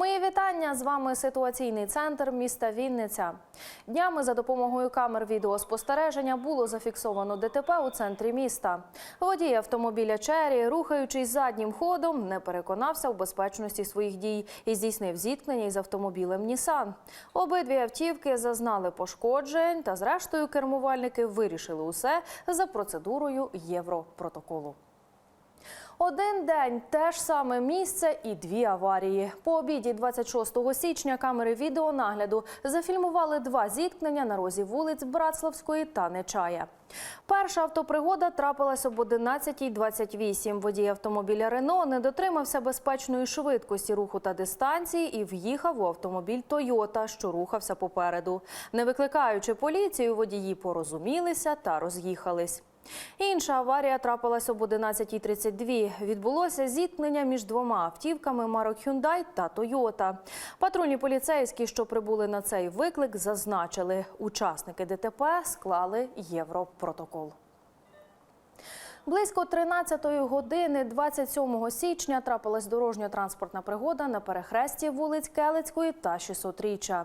Мої вітання з вами ситуаційний центр міста Вінниця. Днями за допомогою камер відеоспостереження було зафіксовано ДТП у центрі міста. Водій автомобіля Чері, рухаючись заднім ходом, не переконався в безпечності своїх дій і здійснив зіткнення із автомобілем Нісан. Обидві автівки зазнали пошкоджень, та зрештою кермувальники вирішили усе за процедурою Європротоколу. Один день, те ж саме місце і дві аварії. По обіді 26 січня камери відеонагляду зафільмували два зіткнення на розі вулиць Братславської та Нечая. Перша автопригода трапилась об 11.28. Водій автомобіля Рено не дотримався безпечної швидкості руху та дистанції і в'їхав у автомобіль Тойота, що рухався попереду. Не викликаючи поліцію, водії порозумілися та роз'їхались. Інша аварія трапилась об 11.32. Відбулося зіткнення між двома автівками марок Hyundai та Тойота. Патрульні поліцейські, що прибули на цей виклик, зазначили, учасники ДТП склали Європротокол. Близько 13-ї години 27 січня трапилась дорожньо-транспортна пригода на перехресті вулиць Келицької та 600-річчя.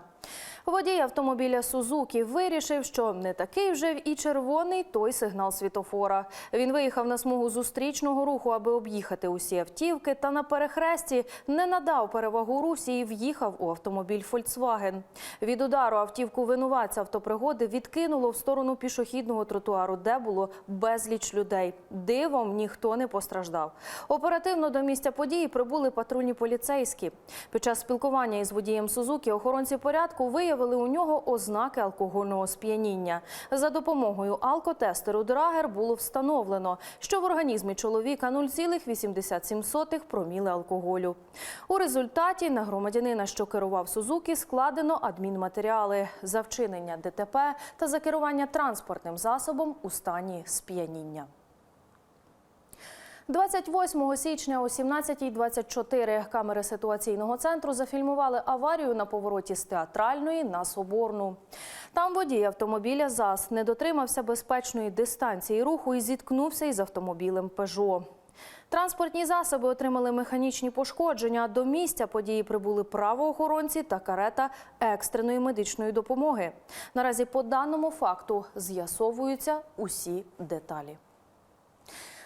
Водій автомобіля Сузукі вирішив, що не такий вже і червоний той сигнал світофора. Він виїхав на смугу зустрічного руху, аби об'їхати усі автівки, та на перехресті не надав перевагу русі і в'їхав у автомобіль Фольксваген. Від удару автівку винуватця автопригоди відкинуло в сторону пішохідного тротуару, де було безліч людей. Дивом ніхто не постраждав. Оперативно до місця події прибули патрульні поліцейські. Під час спілкування із водієм Сузукі охоронці порядку виявили у нього ознаки алкогольного сп'яніння. За допомогою алкотестеру Драгер було встановлено, що в організмі чоловіка 0,87 проміли алкоголю. У результаті на громадянина, що керував Сузукі, складено адмінматеріали за вчинення ДТП та за керування транспортним засобом у стані сп'яніння. 28 січня о 17.24 камери ситуаційного центру зафільмували аварію на повороті з театральної на Соборну. Там водій автомобіля ЗАЗ не дотримався безпечної дистанції руху і зіткнувся із автомобілем «Пежо». Транспортні засоби отримали механічні пошкодження. До місця події прибули правоохоронці та карета екстреної медичної допомоги. Наразі по даному факту з'ясовуються усі деталі.